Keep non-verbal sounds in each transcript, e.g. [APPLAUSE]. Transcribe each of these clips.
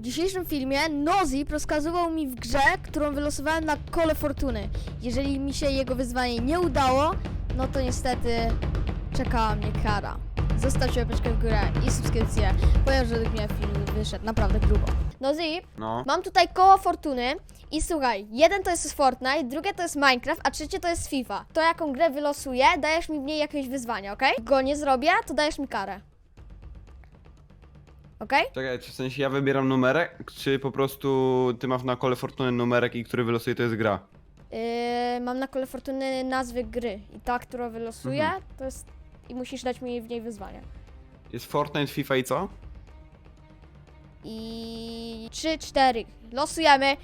W dzisiejszym filmie Nozip rozkazywał mi w grze, którą wylosowałem na kole fortuny. Jeżeli mi się jego wyzwanie nie udało, no to niestety czekała mnie kara. Zostawcie łapeczkę w górę i subskrypcję, ponieważ według mnie film wyszedł naprawdę grubo. Nozip, No. mam tutaj koło fortuny i słuchaj, jeden to jest Fortnite, drugie to jest Minecraft, a trzecie to jest FIFA. To jaką grę wylosuję, dajesz mi w niej jakieś wyzwanie, ok? Go nie zrobię, to dajesz mi karę. Okej? Czekaj, czy w sensie ja wybieram numerek, czy po prostu ty masz na kole fortuny numerek i który wylosuje to jest gra? Yy, mam na kole fortuny nazwy gry i ta, którą wylosuję, Mhm. to jest... i musisz dać mi w niej wyzwanie. Jest Fortnite, FIFA i co? I... 3, 4. Losujemy.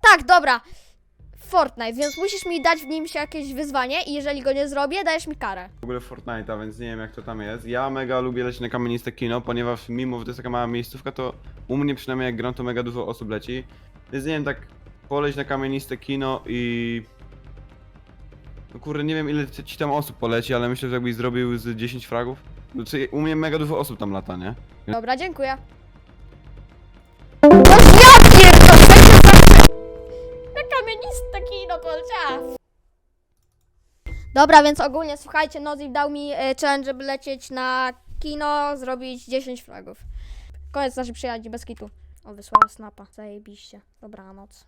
Tak, dobra. Fortnite, więc musisz mi dać w nim się jakieś wyzwanie i jeżeli go nie zrobię, dajesz mi karę. W ogóle Fortnite'a, więc nie wiem jak to tam jest. Ja mega lubię lecieć na kamieniste kino, ponieważ mimo, że to jest taka mała miejscówka, to u mnie przynajmniej jak gram, to mega dużo osób leci. Więc nie wiem, tak poleć na kamieniste kino i... No kurde, nie wiem ile ci tam osób poleci, ale myślę, że jakbyś zrobił z 10 fragów. Znaczy, u mnie mega dużo osób tam lata, nie? Dobra, dziękuję. Dobra, więc ogólnie słuchajcie, Nozip dał mi e, challenge, żeby lecieć na kino, zrobić 10 fragów. Koniec naszej przyjaźni, bez kitu. O, wysłała snapa, zajebiście. Dobranoc.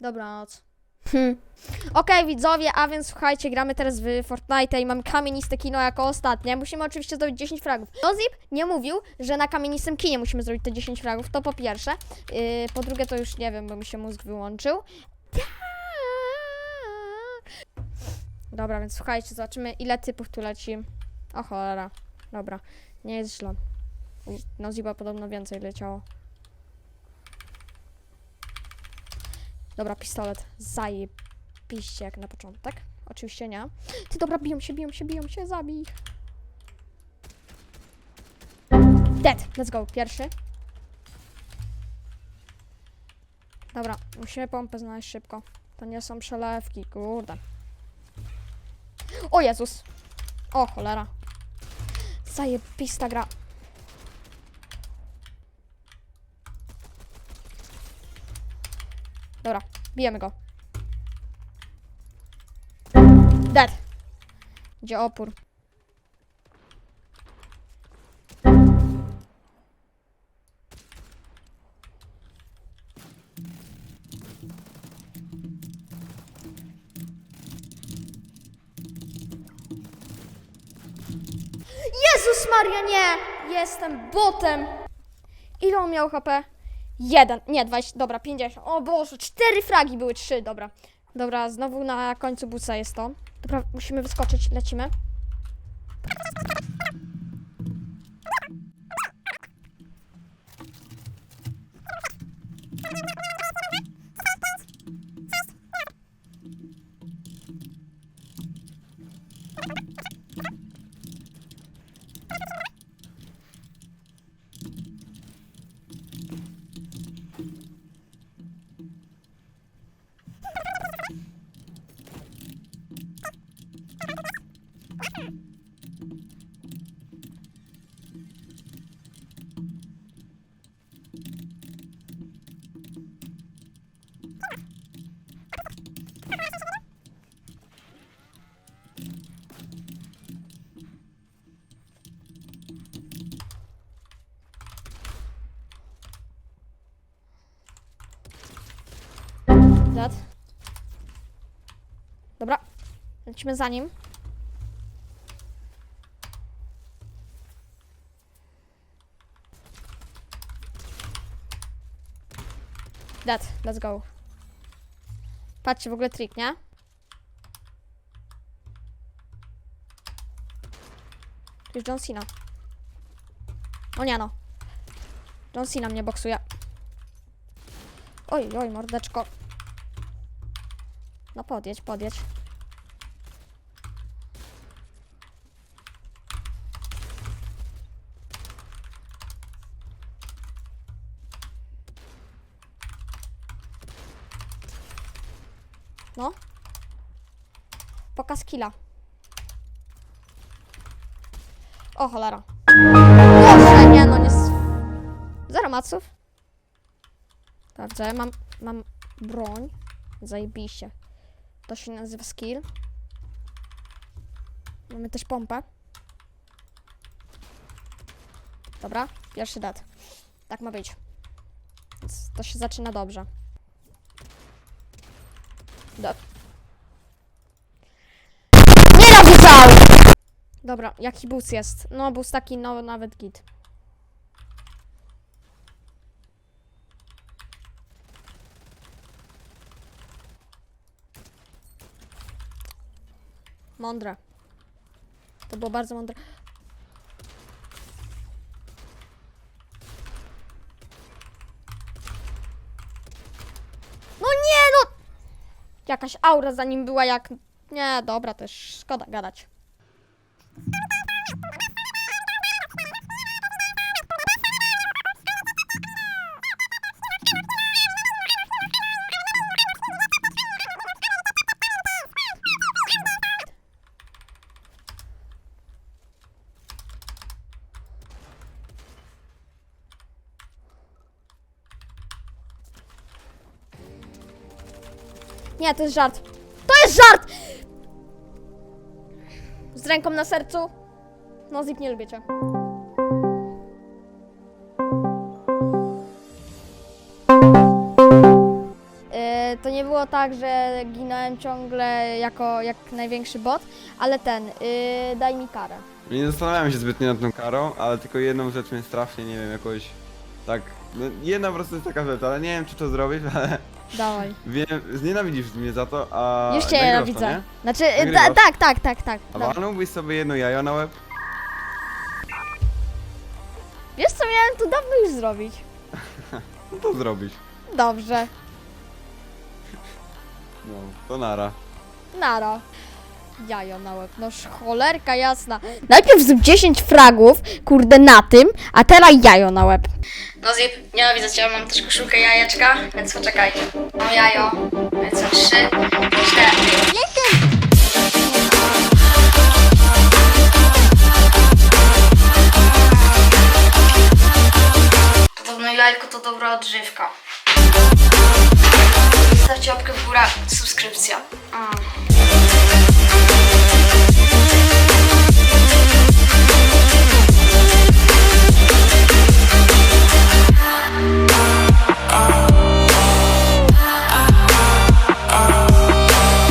Dobranoc. Hmm. Okej, widzowie, a więc słuchajcie, gramy teraz w Fortnite i mamy kamieniste kino jako ostatnie. Musimy oczywiście zdobyć 10 fragów. Nozip nie mówił, że na kamienistym kinie musimy zrobić te 10 fragów, to po pierwsze. Yy, po drugie, to już nie wiem, bo mi się mózg wyłączył. Dobra, więc słuchajcie, zobaczymy ile typów tu leci. O cholera. Dobra, nie jest źle. Noziba podobno więcej leciało. Dobra, pistolet. Zajebiście jak na początek. Oczywiście nie. Ty dobra, biją się, biją się, biją się, zabij. Dead, let's go, pierwszy. Dobra, musimy pompę znaleźć szybko. To nie są przelewki, kurde. O Jezus! O cholera. Zajebista gra. Dobra, bijemy go. Dead. Gdzie opór? Jezus Maria, nie! Jestem botem! Ile on miał HP? Jeden, nie, 20, dobra, 50. O Boże, cztery fragi były, trzy, dobra. Dobra, znowu na końcu buca jest to. Dobra, musimy wyskoczyć, lecimy. Dead. Dobra, lecimy za nim. Dead, let's go. Patrzcie, w ogóle trik, nie? Tu jest John Cena. O nie no. John Cena mnie boksuje. Oj, oj, mordeczko. No podjedź, podjedź. No. Pokaz killa. O cholera. Boże, nie no, nie... Zero maców. Dobrze, mam, mam broń. Zajebiście. To się nazywa skill. Mamy też pompę. Dobra, pierwszy dead. Tak ma być. Więc to się zaczyna dobrze. Do... Nie narzucał! Dobra, jaki bus jest? No, bus taki, no, nawet git. Mądre. To było bardzo mądre. No nie, no! Jakaś aura za nim była jak... Nie, dobra, też szkoda gadać. Nie, to jest żart. To jest żart! Z ręką na sercu. No, Zip, nie lubię cię. Yy, to nie było tak, że ginąłem ciągle jako jak największy bot, ale ten, yy, daj mi karę. Nie zastanawiałem się zbytnio nad tą karą, ale tylko jedną rzecz mnie strasznie, nie wiem, jakoś tak... No, jedna po prostu jest taka rzecz, ale nie wiem czy to zrobić, [LAUGHS] ale Dawaj. wiem, znienawidzisz mnie za to, a... Już cię nagrywasz nienawidzę. To, nie? Znaczy, Nagrywasz? ta, tak, tak, tak, tak. A Dobra. walnąłbyś sobie jedno jajo na łeb? Wiesz co miałem tu dawno już zrobić? [LAUGHS] No to zrobić. Dobrze. No, to nara. Nara. Jajo na łeb, no cholerka jasna. Najpierw zrób 10 fragów, kurde, na tym, a teraz jajo na łeb. No Zip, nienawidzę cię, mam też koszulkę jajeczka, więc poczekajcie. Mam jajo, więc są trzy, cztery. Podobno jajko to dobra odżywka. Zostawcie łapkę w górę, subskrypcja.